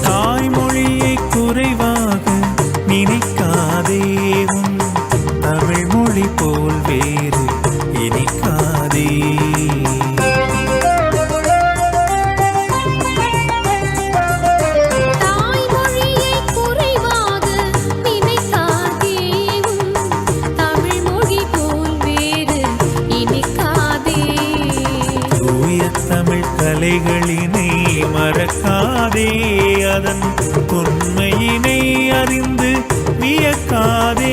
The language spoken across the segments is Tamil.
தாய்மொழியை குறைவாக நினைக்காதே உன் தமிழ் மொழி போல் வேறு இனிக்காதே கலைகளின் மறக்காதே அதன் உண்மையினை அறிந்து வியக்காதே.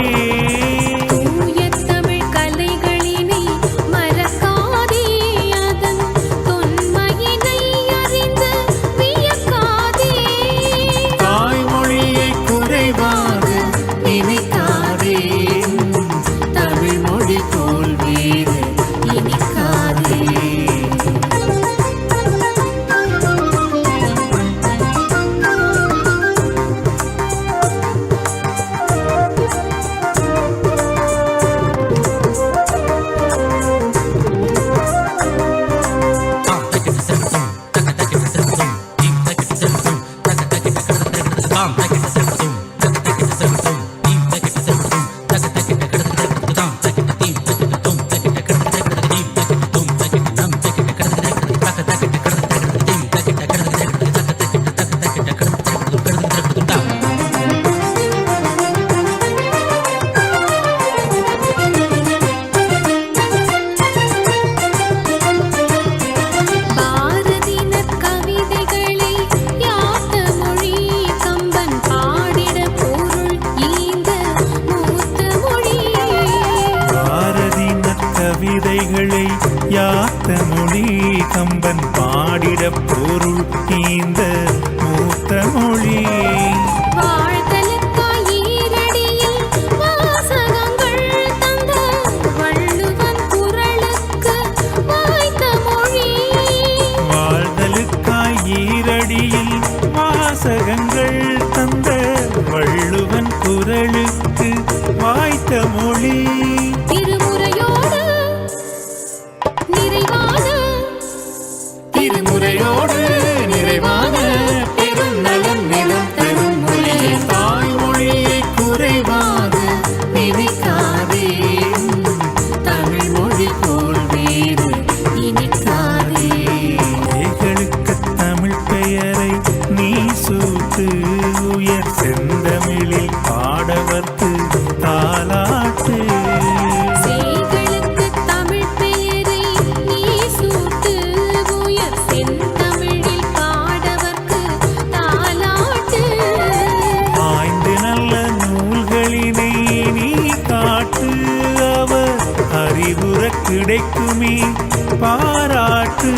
Bam. யாத்த மொழி கம்பன் பாடிட பொருள் தீந்த மூத்த மொழி. ஈரடியில் வாசகங்கள் தந்த வள்ளுவன் குரலுக்கு வாய்த்த மொழி. திருமுறையோடு கிடைக்குமே பாராட்டு.